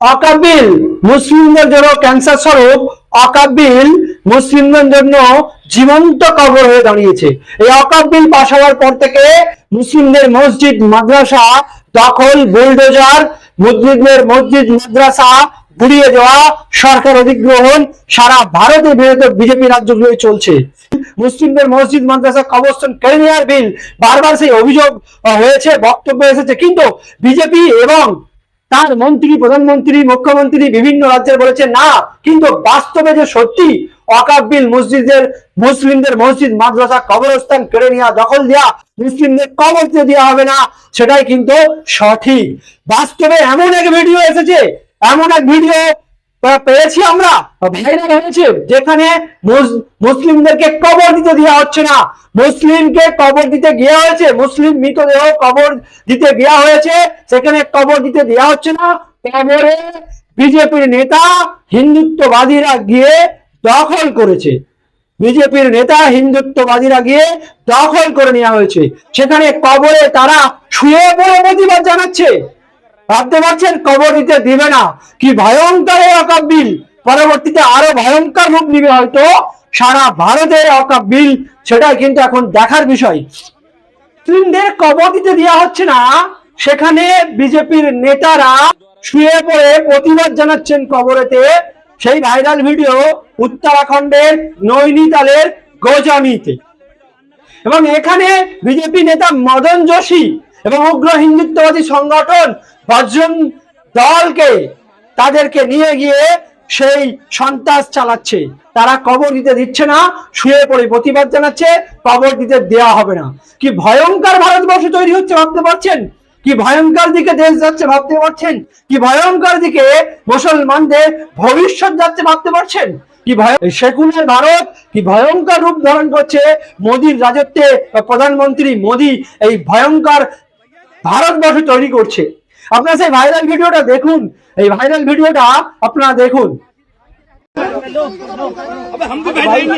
অকাবিল মুসলিমদের জন্য ক্যান্সার স্বরূপ অকাবিল মুসলিমদের জন্য জীবন্ত কবর হয়ে দাঁড়িয়েছে। এই অকাবিল পাশ হওয়ার পর থেকে মুসলিমদের মসজিদ, মাদ্রাসা, দখল, বুলডোজার, মুসলিমদের মসজিদ, মাদ্রাসা গুড়িয়ে দেওয়া সরকার অধিগ্রহণ সারা ভারতে বিরত বিজেপি রাজ্যগুলোয় চলছে। মুসলিমদের মসজিদ, মাদ্রাসা, কবরস্থান কেড়ে নেওয়ার বিল বারবার সেই অভিযোগ হয়েছে, বক্তব্য এসেছে। কিন্তু বিজেপি এবং তার মন্ত্রী, প্রধানমন্ত্রী, মুখ্যমন্ত্রী বিভিন্ন রাজ্যের বলেছে, না, কিন্তু বাস্তবে যে সত্যি অকাবিল মসজিদের, মুসলিমদের মসজিদ, মাদ্রাসা, কবরস্থান কেড়ে নেওয়া দখল দেওয়া মুসলিমদের কবর দেওয়া হবে না, সেটাই কিন্তু সঠিক। বাস্তবে এমন এক ভিডিও এসেছে, এমন এক ভিডিও পেয়েছি আমরা। ভাইরাল হয়েছে যেখানে মুস- মুসলিমদেরকে কবর দিতে দেওয়া হচ্ছে না। মুসলিমকে কবর দিতে গিয়ে হয়েছে মুসলিম মৃতদেহ কবর দিতে দেওয়া হয়েছে সেখানে কবর দিতে দেওয়া হচ্ছে না। কবরে বিজেপির নেতা হিন্দুত্ববাদীরা গিয়ে দখল করেছে। বিজেপির নেতা হিন্দুত্ববাদীরা গিয়ে দখল করে নেওয়া হয়েছে। সেখানে কবরে তারা শুয়ে পড়ে প্রতিবাদ জানাচ্ছে। ভাবতে পারছেন? কবর দিতে দিবে না। কি ভয়ঙ্কর এই অকাব্বিল পরবর্তীতে আরও ভয়ঙ্কর রূপ নিবে হয়তো সারা ভারতে ভারতের অকাব্বিল সেটাই কিন্তু এখন দেখার বিষয়। মুসলিমদের কবর দিতে দেওয়া হচ্ছে না। সেখানে বিজেপির নেতারা শুয়ে পড়ে প্রতিবাদ জানাচ্ছেন কবরেতে। সেই ভাইরাল ভিডিও উত্তরাখণ্ডের নৈনিতালের গোজামিতে। এবং এখানে বিজেপি নেতা মদন যোশী এবং উগ্র হিন্দুত্ববাদী সংগঠন বজ্রং দলকে তাদেরকে নিয়ে গিয়ে সেই সন্ত্রাস চালাচ্ছে। তারা কবর দিতে দিচ্ছে না, শুয়ে পড়ে প্রতিবাদ জানাচ্ছে কবর দিতে দেওয়া হবে না। কি ভয়ঙ্কর ভারতবর্ষ তৈরি হচ্ছে ভাবতে পারছেন? কি ভয়ঙ্কর দিকে দেশ যাচ্ছে ভাবতে পারছেন? কি ভয়ঙ্কর দিকে মুসলমানদের ভবিষ্যৎ যাচ্ছে ভাবতে পারছেন? কি ভয় সেকুলার ভারত কি ভয়ঙ্কর রূপ ধারণ করছে মোদীর রাজত্বে? প্রধানমন্ত্রী মোদী এই ভয়ঙ্কর ভারতবর্ষ তৈরি করছে আপনারা সেই ভাইরাল ভিডিওটা দেখুন এই ভাইরাল ভিডিওটা আপনারা দেখুন अबे हम भी बैठेंगे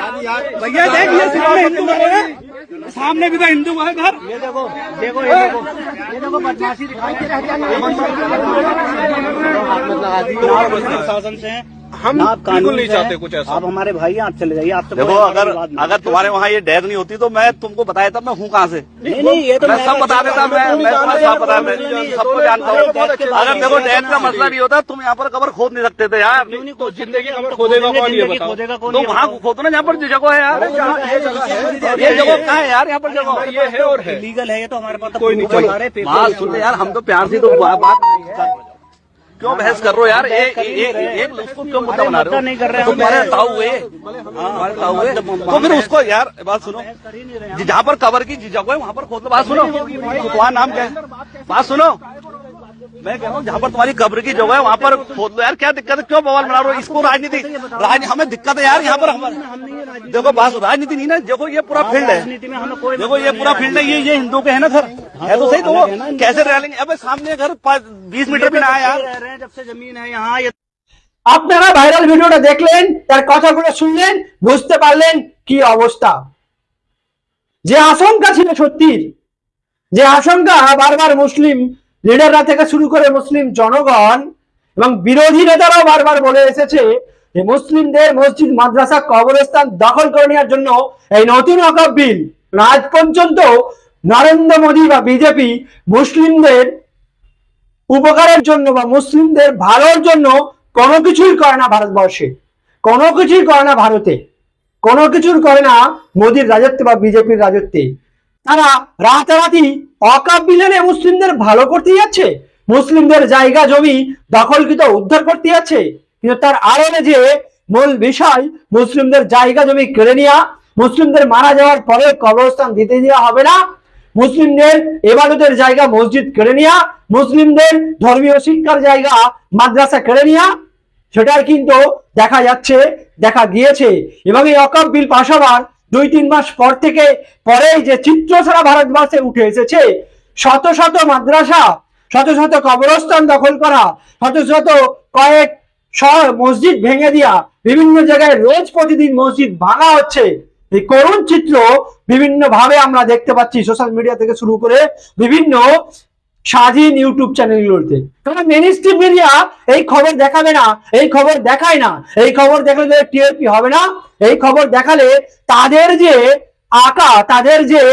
भैया देख ये सामने हिंदू है सामने भी तो हिंदू है घर। ये देखो देखो ये देखो। ये देखो बदमाशी दिखाई दे शासन से हम बिल्कुल नहीं चाहते कुछ ऐसा। आप हमारे भाई आप चले जाइए आप तो देखो अगर अगर तुम्हारे वहाँ ये डेथ नहीं होती तो मैं तुमको बताया था मैं हूँ कहाँ से? नहीं नहीं ये तो मैं सब बता देता मैं मैं सब मैं सबको जानता हूँ। अगर देखो डेथ का मसला नहीं। होता तुम यहाँ पर कबर खोद नहीं सकते थे यार। तो ज़िंदगी खबर खोदेगा कौन ये बताओ? खोदेगा तो वहाँ खोदो ना जहाँ पर जगह है यार। ये जगह कहाँ है यार यहाँ पर जगह ये है। और लीगल है ये तो हमारे पास कोई नहीं सुनते यार हम तो प्यार से तो बात क्यों बहस कर रहे हो यार? एक एक एक उसको क्यों मुद्दा बना रहे हो? नहीं कर रहे तो हम। तुम्हारे ताऊ हुए। तुम्हारे ताऊ हुए। तो फिर उसको यार बात सुनो। जहाँ पर कबर की जगह है वहाँ पर खोद लो। बात सुनो। तुम्हारा नाम क्या है? बात सुनो। मैं कह रहा हूँ जहाँ पर तुम्हारी कब्र की जगह है वहाँ पर खोद लो। यार क्या दिक्कत है? क्यों बवाल बना रहे हो? इसको राजनीति राजनीति हमें दिक्कत है यार यहाँ पर हमारे देखो बात राजनीति नहीं ना। देखो ये पूरा फ़ील्ड है। देखो ये पूरा फ़ील्ड है। ये ये हिंदू के है ना घर है तो सही तो वो कैसे रह लेंगे अबे सामने घर बीस मीटर भी ना है यार रह रहे हैं जब से जमीन है यहाँ ये আপনারা ভাইরাল ভিডিওটা দেখলেন তার কথাগুলো শুনলেন বুঝতে পারলেন কি অবস্থা যে আশঙ্কা ছিল সত্যির যে আশঙ্কা বারবার মুসলিম লিডাররা থেকে শুরু করে মুসলিম জনগণ এবং বিরোধী নেতারাও বারবার বলে এসেছে যে মুসলিমদের মসজিদ মাদ্রাসা কবরস্থান দখল করে নেওয়ার জন্য এই নতুন অকব বিল আজ পর্যন্ত নরেন্দ্র মোদী বা বিজেপি মুসলিমদের উপকারের জন্য বা মুসলিমদের ভালোর জন্য কোনো কিছুই করে না ভারতবর্ষে। কোনো কিছুই করে না ভারতে। কোনো কিছুর করে না মোদির রাজত্বে বা বিজেপির রাজত্বে। তারা রাতারাতি অকাপ বিলেনে মুসলিমদের ভালো করতে যাচ্ছে। মুসলিমদের জায়গা, জমি দখলকৃত উদ্ধার করতে যাচ্ছে। কিন্তু তার আড়লে যে মূল বিষয়, মুসলিমদের জায়গা, জমি কেড়ে নেওয়া, মুসলিমদের মারা যাওয়ার পরে কবরস্থান দিতে দেওয়া হবে না মুসলিমদের এবাদতের জায়গা মসজিদ কেড়ে নেওয়া মুসলিমদের ধর্মীয় শিক্ষার জায়গা মাদ্রাসা কেড়ে নেওয়া সেটাই কিন্তু দেখা যাচ্ছে, দেখা গিয়েছে। এবং এই অকাপ বিল পাশ হওয়ার দুই তিন মাস পর থেকে পরেই যে চিত্র সারা ভারতবর্ষে উঠে এসেছে, শত শত মাদ্রাসা, শত শত কবরস্থান দখল করা, শত শত কয়েক মসজিদ ভেঙে দিয়া, বিভিন্ন জায়গায় রোজ প্রতিদিন মসজিদ ভাঙা হচ্ছে। এই করুণ চিত্র বিভিন্ন ভাবে আমরা দেখতে পাচ্ছি সোশ্যাল মিডিয়া থেকে শুরু করে বিভিন্ন স্বাধীন ইউটিউব চ্যানেলগুলোতে। কারণ মেন স্ট্রিম মিডিয়া এই খবর দেখাবে না, এই খবর দেখায় না, এই খবর দেখালে টিআরপি হবে না, এই খবর দেখালে তাদের যে আঁকা, তাদের যে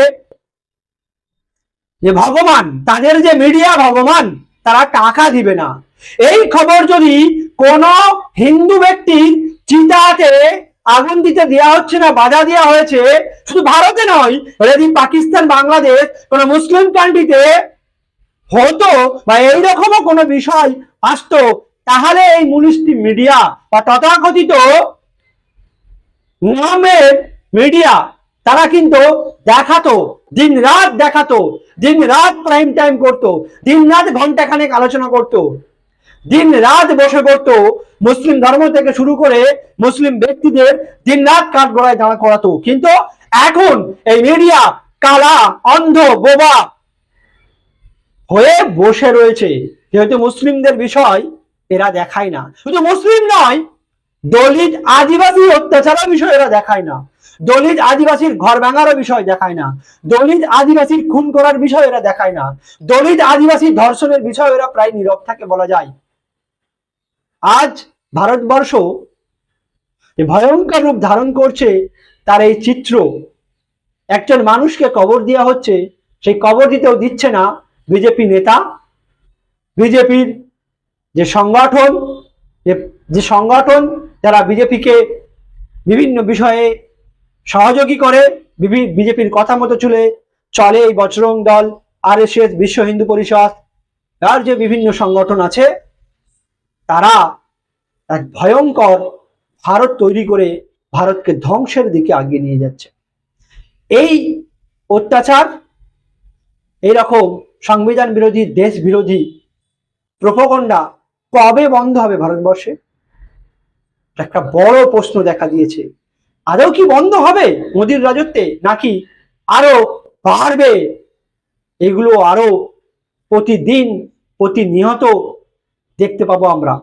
যে ভগবান, তাদের যে মিডিয়া ভগবান, তারা টাকা দিবে না। এই খবর যদি কোন হিন্দু ব্যক্তির চিতাতে আগুন দিতে দেওয়া হচ্ছে না, বাধা দেওয়া হয়েছে। শুধু ভারতে নয় যদি পাকিস্তান, বাংলাদেশ, কোন মুসলিম কান্ট্রিতে হতো বা এইরকমও কোনো বিষয় আসতো, তাহলে এই মুনিস্ট্রি মিডিয়া বা তথাকথিত নামের মিডিয়া তারা কিন্তু দেখাতো দিন রাত দেখাতো দিন রাত প্রাইম টাইম করতো দিন রাত ঘণ্টা খানেক আলোচনা করতো। দিন রাত বসে পড়তো। মুসলিম ধর্ম থেকে শুরু করে মুসলিম ব্যক্তিদের দিন রাত কাঠ গড়ায় দাঁড়া করাতো। কিন্তু এখন এই মিডিয়া কালা, অন্ধ, বোবা হয়ে বসে রয়েছে। যেহেতু মুসলিমদের বিষয় এরা দেখায় না। শুধু মুসলিম নয়, দলিত, আদিবাসী অত্যাচারের বিষয় এরা দেখায় না। দলিত, আদিবাসীর ঘর ভাঙারও বিষয় দেখায় না। দলিত, আদিবাসীর খুন করার বিষয় এরা দেখায় না। দলিত, আদিবাসী ধর্ষণের বিষয় এরা প্রায় নীরব থাকে বলা যায়। আজ ভারতবর্ষ ভয়ঙ্কর রূপ ধারণ করছে, তার এই চিত্র। একজন মানুষকে কবর দেওয়া হচ্ছে, সেই কবর দিতেও দিচ্ছে না বিজেপি নেতা। বিজেপির যে সংগঠন, যে- সংগঠন, যারা বিজেপিকে বিভিন্ন বিষয়ে সহযোগী করে বিজেপির কথা মতো চলে চলে এই বজরং দল আর বিশ্ব হিন্দু পরিষদ আর যে বিভিন্ন সংগঠন আছে তারা এক ভয়ঙ্কর ভারত তৈরি করে ভারতকে ধ্বংসের দিকে আগিয়ে নিয়ে যাচ্ছে। এই অত্যাচার, এইরকম সংবিধান বিরোধী, দেশ বিরোধী প্রপগণ্ডা কবে বন্ধ হবে ভারতবর্ষে? একটা বড় প্রশ্ন দেখা দিয়েছে। আদৌ কি বন্ধ হবে মোদির রাজত্বে, নাকি আরও বাড়বে? এগুলো আরও প্রতিদিন প্রতিনিয়ত দেখতে পাবো আমরা।